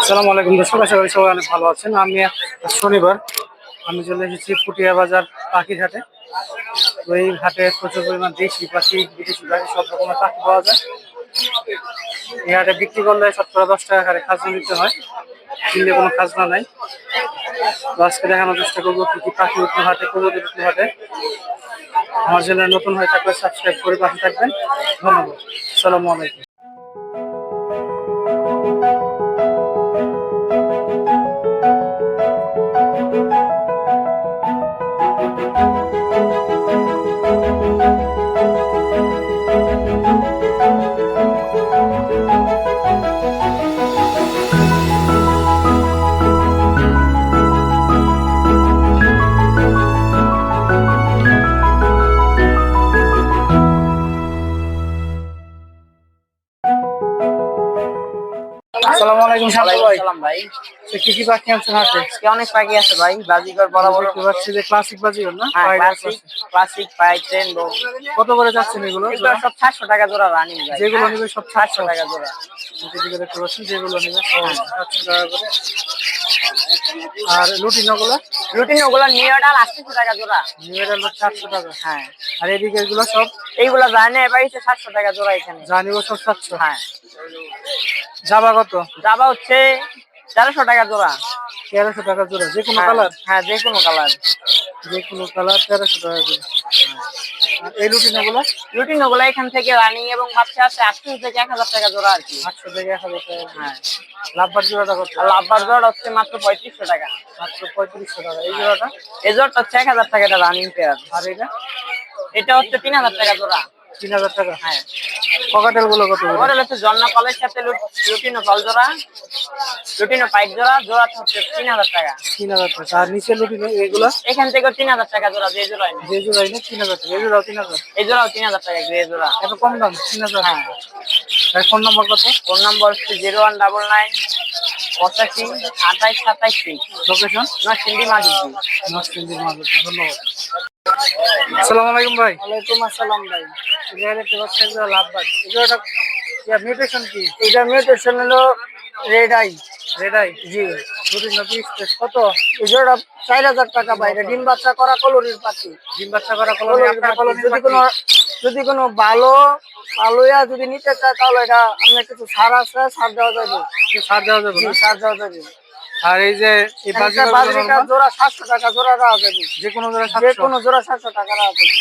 আসসালামু আলাইকুম দর্শক, আশা করি সবাই অনেক ভালো আছেন। আমি শনিবার, আমি চলে এসেছি পুটিয়া বাজার পাখির হাটে। তো এই হাটে প্রচুর পরিমাণ দেশি পাখি, বিদেশি পাখি, সব রকমের পাখি পাওয়া যায়। এই হাটে বিক্রি করলে শতকরা দশ টাকা হারে খাজনা দিতে হয়। কিনলে কোনো খাজনা নাই। আজকে দেখানোর চেষ্টা করব কি কি পাখি উঠল হাটে কবুতর উঠল হাটে। আমার চ্যানেল নতুন হয়ে থাকলে সাবস্ক্রাইব করে পাশে থাকবেন। ধন্যবাদ। আসসালামু আলাইকুম। ভাই। তো কি কি পাখি আনছেন আজকে অনেক পাখি আছে ভাই। বাজিকর বড় বড় দেখতে পাচ্ছি যে ক্লাসিক বাজিও না? হ্যাঁ ক্লাসিক ক্লাসিক পাই ট্রেন্ডো কত করে যাচ্ছেন এগুলো? সব সাতশো টাকা জোড়া রানিং ভাই যেগুলো নিবে সব সাতশো টাকা জোড়া। এদিকে দেখতে পাচ্ছি যেগুলো নিবে সব সাতশো টাকা করে। আর টাকা জোড়া। গেল চারশো টাকা। হ্যাঁ। আর এদিকে এগুলো সব? এইগুলো জানে পাইছে সাতশো টাকা জোড়া এখানে। নিব সব সাতশো। হ্যাঁ। যাবা কত? যাবা হচ্ছে তেরোশো টাকা জোড়া। তেরোশো টাকা জোড়া যে কোনো হ্যাঁ, কালার? হ্যাঁ যে কোনো কালার। যে কোনো কালার তেরোশো টাকা আর এই এখান থেকে রানিং এবং বাচ্চা আছে আটশো থেকে এক হাজার টাকা জোড়া আর কি। আটশো থেকে এক হাজার টাকা হ্যাঁ। লাভবার জোড়াটা কত? লাভবার জোড়া হচ্ছে মাত্র পঁয়ত্রিশশো টাকা। মাত্র পঁয়ত্রিশশো টাকা। এই জোড়াটা? এই জোড়াটা হচ্ছে এক হাজার টাকা এটা রানিং পেয়ার আর এটা? এটা হচ্ছে তিন হাজার টাকা জোড়া। তিন হাজার টাকা। হ্যাঁ। গুলো কত করে? ওর হচ্ছে জন্না কলের সাথে লুট- লুটিনো কল জোড়া লুটিনো পাইপ জোড়া জোড়া হচ্ছে তিন হাজার টাকা। তিন হাজার টাকা। আর নিচে লুটিনো এগুলো? এখান থেকে তিন হাজার টাকা জোড়া যে যে জোড়াই না তিন হাজার টাকা। এই জোড়াও তিন হাজার? এই জোড়াও তিন হাজার টাকা গ্রে জোড়া। এত কম দাম? তিন হাজার? হ্যাঁ। ফোন নম্বর কত? ফোন নম্বর হচ্ছে জিরো ওয়ান ডাবল নাইন পঁচাশি আঠাইশ সাতাইশ সিক্স লোকেশন ধন্যবাদ। আসসালামু আলাইকুম ভাই। ওয়ালাইকুম আসসালাম ভাই। লাভবাদ এগুলোটা মিউটেশন কি? এটা মিউটেশন হলো রেড আই রেডাই জি। দুটি নপিস কত? চার হাজার টাকা বাইরে ডিম বাচ্চা করা কলোরির পাখি। ডিম বাচ্চা করা কলোনি যদি কোনো যদি কোনো ভালো আলোয়া যদি নিতে চায় তাহলে এটা আপনার কিছু সার আছে সার দেওয়া যাবে। ছাড় দেওয়া যাবে না? সার দেওয়া যাবে। আর এই যে এই বাজরিকা জোড়া সাতশো টাকা জোড়া দেওয়া যাবে। যে কোনো জোড়া যে সাতশো। কোনো জোড়া সাতশো টাকা দেওয়া যাবে।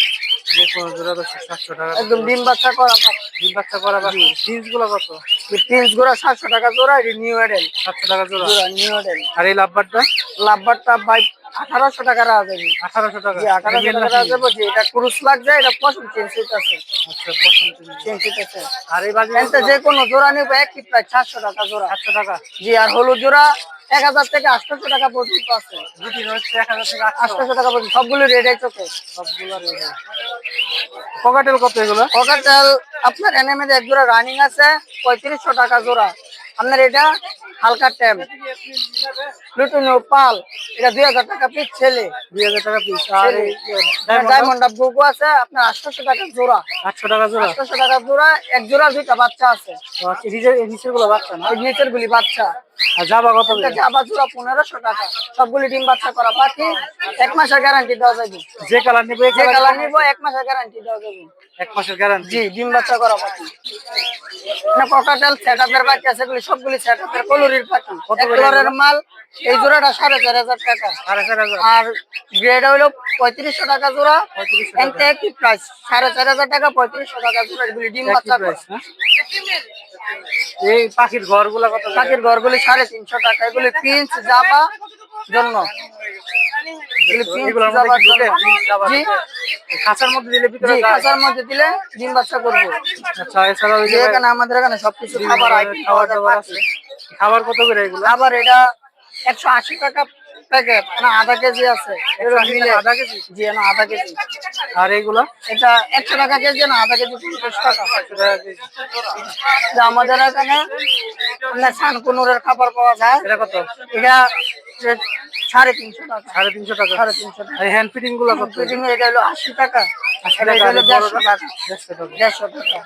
যে কোনো জোড়া তো সাতশো টাকা। একদম ডিম বাচ্চা করা ডিম বাচ্চা করা বা জিন্সগুলো কত? জোড়া সাতশো টাকা জোড়া এটি নিউ এডেল সাতশো টাকা জোড়া। জোড়া নিউ এডেল আর এই লাভবারটা? লাভবারটা বাই আঠারোশো টাকা যাবে আঠারোশো টাকা। আঠারোশো টাকা দেওয়া যাবে যে এটা ক্রুশ লাগছে এটা আছে। আচ্ছা আছে। আর এই বাজি যে কোনো জোড়া নেবে একই প্রায় চারশো টাকা জোড়া। সাতশো টাকা। জি আর হলুদ জোড়া এক হাজার থেকে আটশোশো টাকা পর্যন্ত আছে। আটশোশো টাকা পর্যন্ত সবগুলো আই চোখে সবগুলো পকেটেল কত এগুলো? পকেটেল আপনার এনএমএ এক জোড়া রানিং আছে পঁয়ত্রিশশো টাকা জোড়া। আপনার এটা হালকা ট্যাম। প্লুটুন পাল। এটা দুই হাজার টাকা পিস ছেলে। দুই হাজার টাকা পিস আর ডায়মন্ড অফ বুকু আছে আপনার আটশোশো টাকা জোড়া। আটশো টাকা জোড়া? আটশোশো টাকা জোড়া এক জোড়া দুইটা বাচ্চা আছে। আচ্ছা, নিচেরগুলো বাচ্চা না? নিচের গুলি বাচ্চা। যাবা কত জাবা জোড়া পনেরোশো টাকা। সবগুলি ডিম বাচ্চা করা পাখি এক মাসের গ্যারান্টি দেওয়া যাবে। যে কালার নিবে যে কালার নিবো? এক মাসের গ্যারান্টি দেওয়া যাবে। এক মাসের গ্যারান্টি জি ডিম বাচ্চা করা পাখি না পকাটেল সেট আপের পাখি আছে এগুলি সবগুলি সেট আপের কলুরির পাখি কালারের মাল এই জোড়াটা সাড়ে চার হাজার টাকা। আর গ্রেড হইল পঁয়ত্রিশশো টাকা জোড়া। একই প্রাইস সাড়ে চার হাজার টাকা পঁয়ত্রিশশো টাকা জোড়া এগুলি ডিম বাচ্চা করা। না? এই পাখির ঘরগুলা কত? পাখির ঘরগুলি সাড়ে তিনশো টাকা। এগুলি পিঞ্চ জাবা জন্য। খাঁচার মধ্যে দিলে ভিতরে জি মধ্যে দিলে ডিম বাচ্চা করব। আচ্ছা এছাড়াও এখানে আমাদের এখানে সবকিছু খাবার দাবার আছে। খাবার কত করে এগুলো? আবার এটা একশো আশি টাকা প্যাকেট না আধা কেজি আছে। আধা কেজি? জি না আধা কেজি। আর এইগুলো? এটা একশো টাকা কেজি না আধা কেজি পঞ্চাশ টাকা। যে আমাদের এখানে আপনার সানকুনুরের খাবার পাওয়া যায়। এটা কত? এটা সাড়ে তিনশো টাকা। সাড়ে তিনশো টাকা। সাড়ে তিনশো টাকা। হ্যান্ড ফিটিংগুলো কত? ফিটিং এটা হলো আশি টাকা। এটা হলো দেড়শো? টাকা। দেড়শো টাকা। দেড়শো টাকা।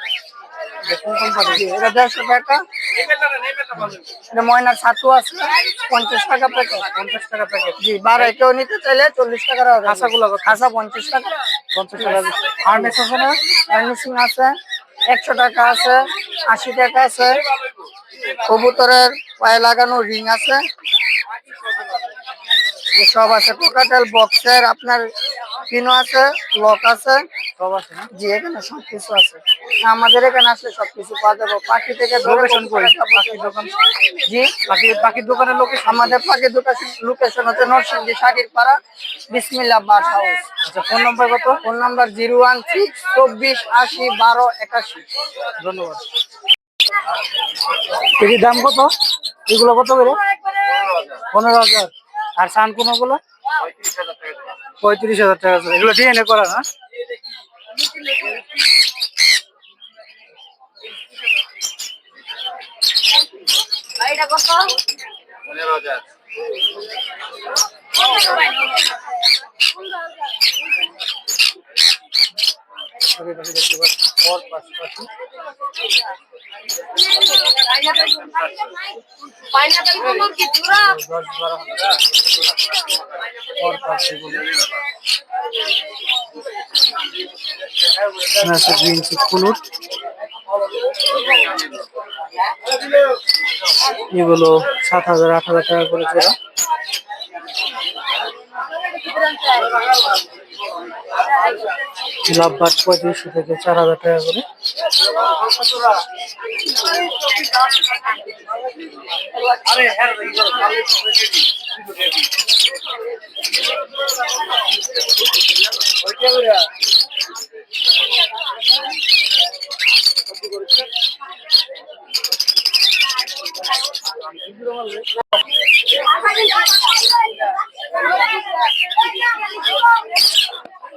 এটা দেড়শো টাকা। ময়নার ছাতু আছে পঞ্চাশ টাকা প্যাকেট পঞ্চাশ টাকা প্যাকেট জি বারো কেউ নিতে চাইলে চল্লিশ টাকা রাখা যাবে। খাঁচাগুলো কত? খাঁচা পঞ্চাশ টাকা পঞ্চাশ টাকা হার্নেস আছে না? ফার্নিশিং আছে একশো টাকা আছে আশি টাকা আছে। কবুতরের পায়ে লাগানো রিং আছে। সব আছে। কোকাটেল বক্সের আপনার পিনো আছে লক আছে সব আছে জি এখানে সবকিছু আছে। আমাদের এখানে আসলে সবকিছু পাওয়া যাবে। পাখি থেকে লোকেশন পাখির দোকান। জি? পাখি পাখির দোকানের লোকেশন আমাদের পাখি লোকেশন লোকেশন হচ্ছে নরসিংদী শাকির পাড়া বিসমিল্লা বাস হাউস। আচ্ছা ফোন নাম্বার কত? Phone number zero one six চব্বিশ আশি বারো একাশি। ধন্যবাদ। এটির দাম কত? এগুলো কত করে? পনেরো হাজার। আর সান কোনগুলো পঁয়ত্রিশ হাজার টাকা। এগুলো ডিএনএ করা না? দেখতে পাচ্ছি। এগুলো সাত হাজার আট হাজার টাকা করে জোড়া লাভবাট পঁয়ত্রিশশো থেকে চার হাজার টাকা করে।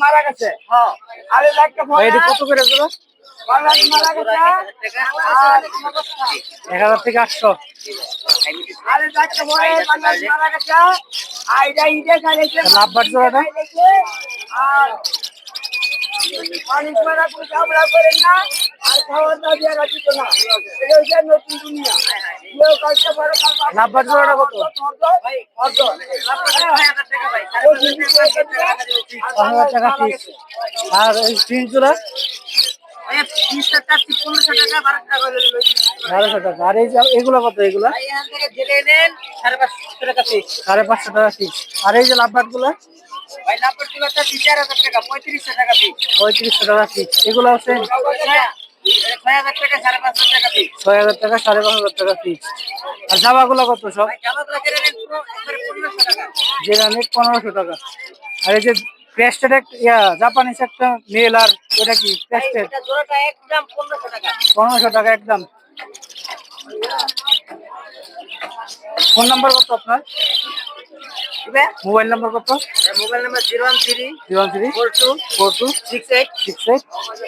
মারা গেছে আরে কত করে মারা গেছে এক হাজার থেকে আটশো লাভবাট জোড়াটা আর পানি মারা কোনো না জোড়াটা কত হাজার টাকা পিস আর এই তিন জোড়া বারোশো টাকা আর এই যে এগুলো কত এগুলা সাড়ে পাঁচশো টাকা পিস আর এই যে লাভবাটগুলা? পঁয়ত্রিশশো টাকা পিস এগুলো হচ্ছে ছয় হাজার টাকা সাড়ে পাঁচ হাজার টাকা পিস আর জামাগুলো কত সব? নেট পনেরোশো টাকা। আর এই যে ক্রেস্টেড ইয়া জাপানিজ একটা মেল আর ওটা কি? ক্রেস্টেড পনেরোশো টাকা একদম। ফোন নাম্বার কত আপনার? মোবাইল নাম্বার কত mobile number zero one three zero one three four two four two six eight six eight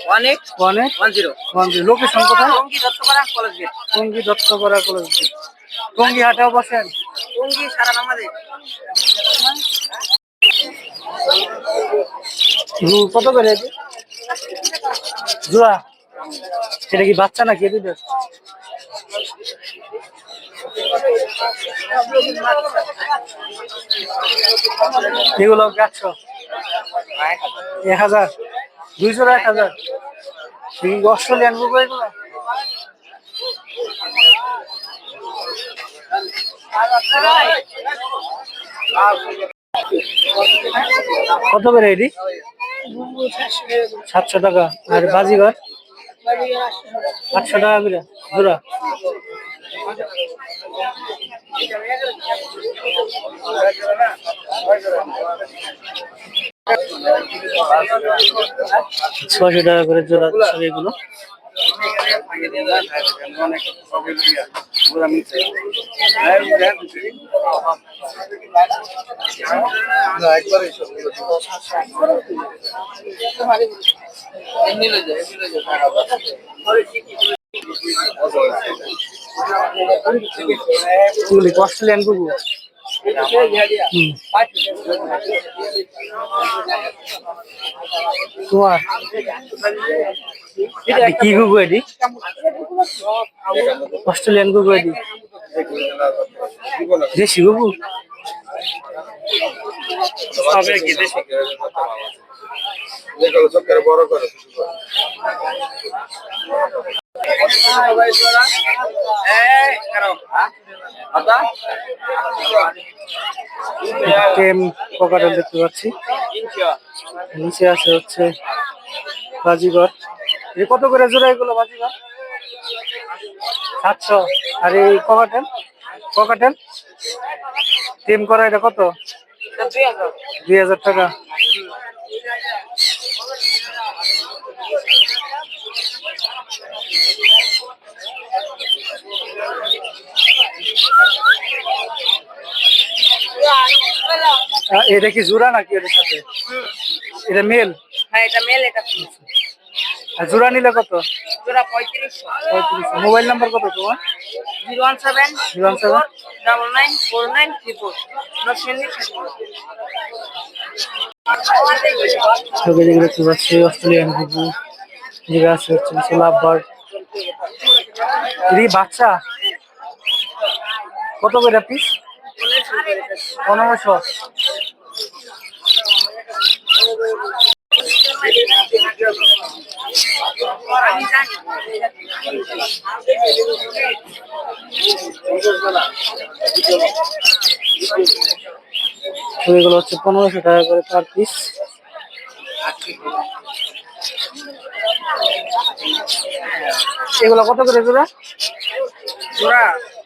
one eight one eight one zero one zero location কোথায় Tongi Duttapara college gate. Tongi Duttapara college gate. Tongi হাটেও বসেন টঙ্গি সারা বাংলাদেশ। কত করে এটা? জোড়া সেটা কি বাচ্চা নাকি এদিকে এগুলো একশো। এক হাজার। দুইশো এক হাজার। অস্ট্রেলিয়ান বুক কত করে এটি? সাতশো টাকা। আর বাজিঘর? আটশো টাকা করে। জোড়া? ছয়শো টাকা করে জোড়া সব এগুলো। এগুলি অস্ট্রেলিয়ান কুকুর হুম। তোমার এটা কি কুকুর এটি? অস্ট্রেলিয়ান কুকুর এটি। দেশি কুকুর? সবে কি দেখতে পাচ্ছি। নিচে আছে হচ্ছে বাজিগর কত করে জোড়া এগুলো বাজিগর সাতশো। আর এই কোকাটেল কোকাটেল টেম করা এটা কত? দুই হাজার টাকা। এটা কি জোড়া নাকি এটার সাথে? এটা মেল হ্যাঁ এটা মেল এটা জোড়া নিলে কত? জোড়া পঁয়ত্রিশশো। পঁয়ত্রিশ মোবাইল নাম্বার কত তোমার? Zero one seven zero one seven double nine four nine three four. ছবি যেগুলো দেখতে পাচ্ছি অস্ট্রেলিয়ান কুকু যেগুলো আছে হচ্ছে লাভ বার্ড বাচ্চা? কত করে পিস পনেরোশো। এগুলো হচ্ছে পনেরোশো টাকা করে পার পিস এগুলো কত করে জোড়া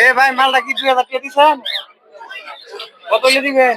এ ভাই মালটা কি দুই হাজার টাকা দিচ্ছেন কত দিবেন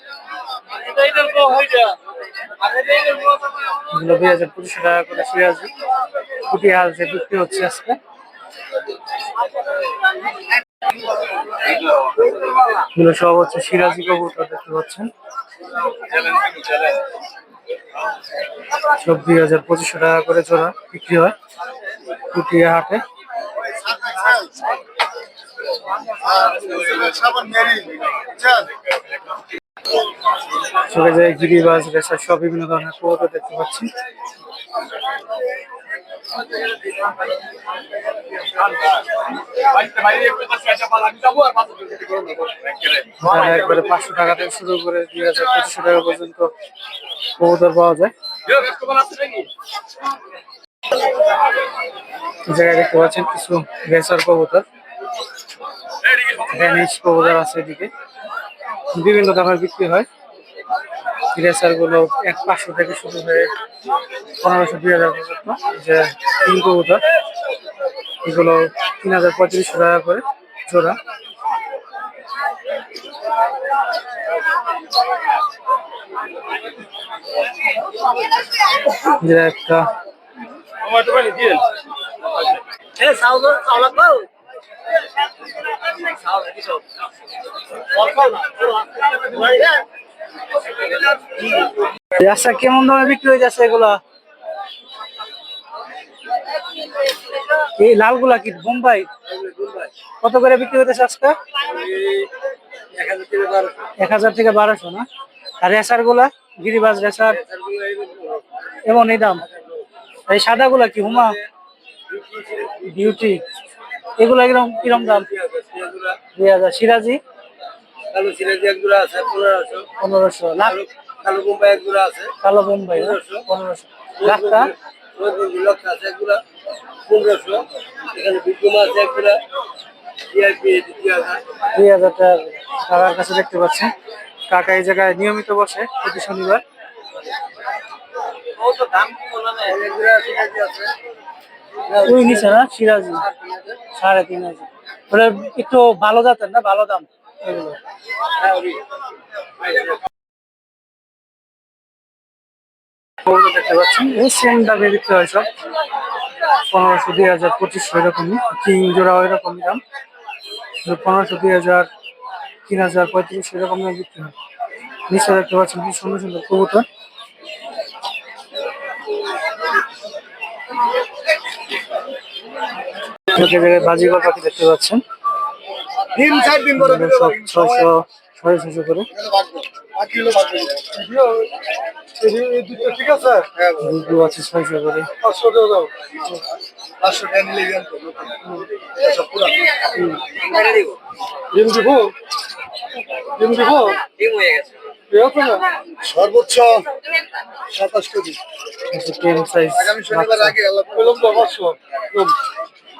হাজার পঁচিশশো টাকা করে বিক্রি হচ্ছে আজকে। সব হচ্ছে সিরাজি কবুতর দেখতে পাচ্ছেন। সব দুই হাজার পঁচিশশো টাকা করে জোড়া বিক্রি হয় কুটিয়া হাটে। চলে যায় গিরিবাজ রেসার সব বিভিন্ন ধরনের কবুতর দেখতে পাচ্ছি। একবারে পাঁচশো টাকা থেকে শুরু করে দুই হাজার পঁচিশশো টাকা পর্যন্ত কবুতর পাওয়া যায়। জায়গায় দেখতে পাচ্ছেন কিছু রেসার কবুতর। ড্যানিশ কবুতর আছে এদিকে। বিভিন্ন দামের বিক্রি হয়। রেসারগুলো এক পাঁচশো থেকে শুরু হয়ে পনেরোশো, দুই হাজার পর্যন্ত যে তিন কবুতর, এগুলো তিন হাজার পঁয়ত্রিশশো টাকা করে জোড়া। একটা আচ্ছা কেমন দামে বিক্রি হয়ে যাচ্ছে এগুলা? এই লালগুলা কি বোম্বাই? কত করে বিক্রি হইতেছে আজকে? এক হাজার থেকে বারোশো না? আর রেসারগুলা গিরিবাজ রেসার, এমন এই দাম। এই সাদা গুলা কি হুমা? বিউটি। এগুলা কিরম কিরম দাম? দুই হাজার। সিরাজি? কালো সিরাজি এক জোড়া আছে পনেরোশো। পনেরোশো। লাখ কালো বোম্বাই এক জোড়া আছে কালো বোম্বাই? পনেরোশো। লাখটা? লক্ষ আছে এক জোড়া পনেরোশো। এখানে বিক্রমা আছে এক জোড়া দুই হাজার। দুই টাকা কাকার কাছে দেখতে পাচ্ছেন কাকা এই জায়গায় নিয়মিত বসে প্রতি শনিবার। ওই নিচে না? সিরাজি। সাড়ে তিন হাজার। একটু ভালো জাতের না? ভালো দাম? দেখতে পাচ্ছেন এই সেম দামে বিক্রি হয় সব। পনেরোশো দুই হাজার পঁচিশশো এরকমই কিং জোড়া এরকমই দাম। পনেরোশো দুই হাজার, তিন হাজার পঁয়ত্রিশশো এরকম বিক্রি হয়। নিচে দেখতে পাচ্ছেন কি সুন্দর সুন্দর কবুতর। জায়গায় বাজিগর পাখি দেখতে পাচ্ছেন? দিন চার দিন পরে এগুলো সব ছয়শো সাড়ে ছয়শো করে। ঠিক আছে? হ্যাঁ দুটো আছে ছয়শো করে। পাঁচশো টাকা দাও। পাঁচশো টাকা নিলে ডিম দিব? ডিম দিব? ডিম হয়ে গেছে। সর্বোচ্চ সাতাশ কেজি। আগামী শনিবার আগে পাঁচশো।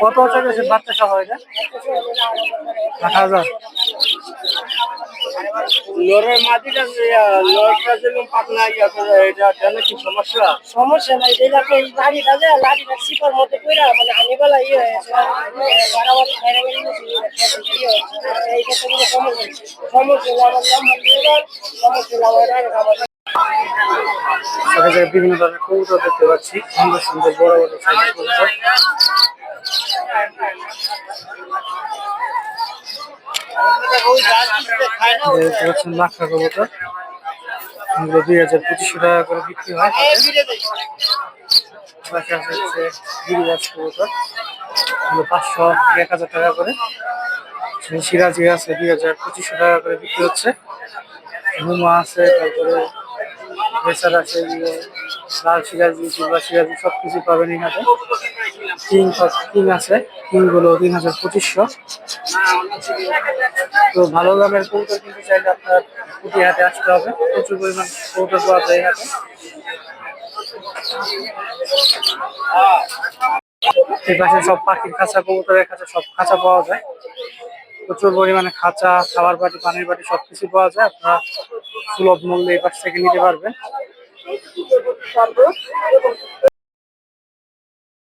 কত চলেছে বাচ্চা সহ এটা আট হাজার। লড়ের মাটিটা লড়টা যেরকম পাতলা এটা জানে কি সমস্যা? সমস্যা নাই এটাকে এই লাড়িটা যে লাড়িটা সিপার মধ্যে কইরা মানে আনিবেলা ইয়ে হয়েছে বাড়াবাড়ি বাড়াবাড়ি এইটা তো কোনো সমস্যা সমস্যা হলো আমার নাম্বার দিয়ে দেন সমস্যা হলো বিভিন্ন ধরনের কবুতর দেখতে পাচ্ছি। সুন্দর সুন্দর, বড় বড় সাইজের কবুতর। দেখতে কবুতর। দুই হাজার পঁচিশশো টাকা করে বিক্রি হয়। হচ্ছে পাঁচশো এক হাজার টাকা করে। সিরাজি আছে দুই হাজার পঁচিশশো টাকা করে বিক্রি হচ্ছে। হুমা আছে, তারপরে বেচার আছে এগুলো লাল সিরাজি কিংবা সিরাজি সব কিছু পাবেন এখানে। কিং কিং আছে কিংগুলো তিন হাজার পঁচিশশো। তো ভালো দামের কৌটোর কিন্তু চাইলে আপনার পুঁটি হাটে আসতে হবে। প্রচুর পরিমাণ কৌটো পাওয়া যায় হাটে এই পাশে সব পাখির খাঁচা, কবুতরের খাঁচা সব খাঁচা পাওয়া যায়। প্রচুর পরিমাণে খাঁচা, খাবার বাটি, পানির বাটি সবকিছু পাওয়া যায়। আপনারা সুলভ মূল্যে এই পাশ থেকে নিতে পারবেন।